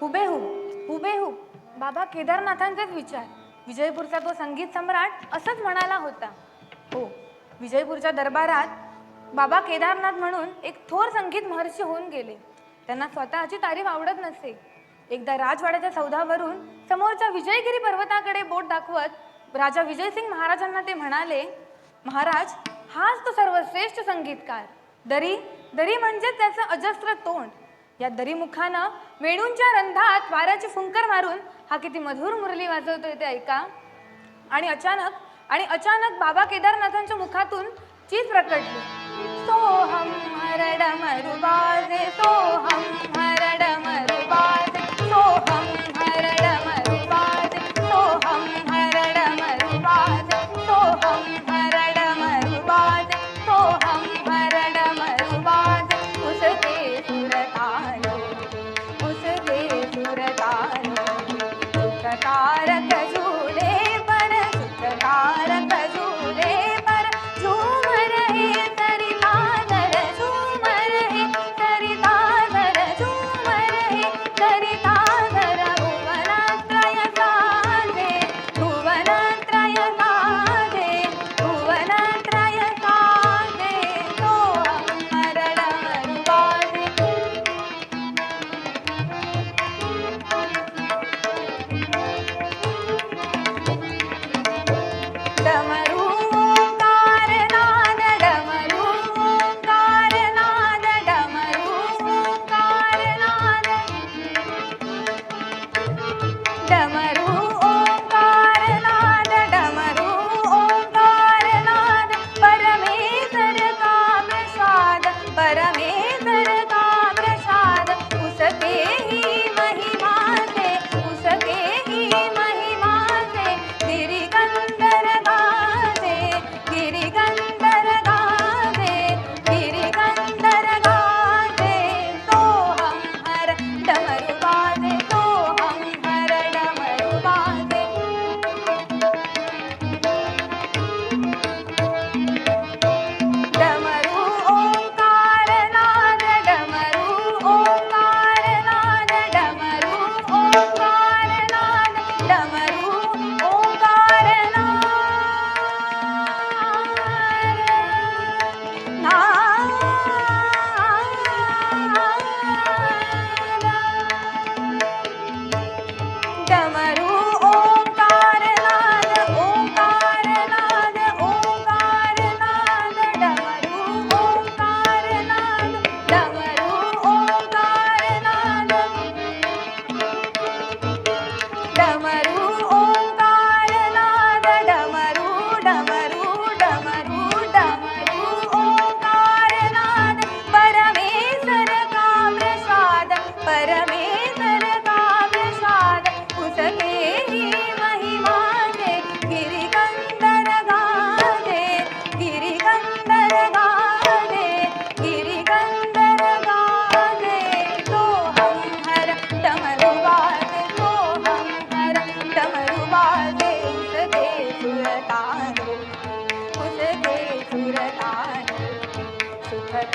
हुबेहूब हुबेहूब. बाबा केदारनाथांचाच विचार. विजयपूरचा तो संगीत सम्राट असंच म्हणाला होता. हो विजयपूरच्या दरबारात बाबा केदारनाथ म्हणून एक थोर संगीत महर्षी होऊन गेले. त्यांना स्वतःची तारीफ आवडत नसे. एकदा राजवाड्याच्या सौदावरून समोरच्या विजयगिरी पर्वताकडे बोट दाखवत राजा विजयसिंग महाराजांना ते म्हणाले महाराज हाच तो सर्वश्रेष्ठ संगीतकार. दरी दरी म्हणजेच त्याचं अजस्त्र तोंड. या दरीमुखानं वेणूंच्या रंधात वाऱ्याची फुंकर मारून हा किती मधुर मुरली वाजवतोय ते ऐका. आणि अचानक आणि अचानक बाबा केदारनाथांच्या मुखातून चीज प्रकटली. सोहम हरड मरुबाजे सोहम हरड मरु तारक जो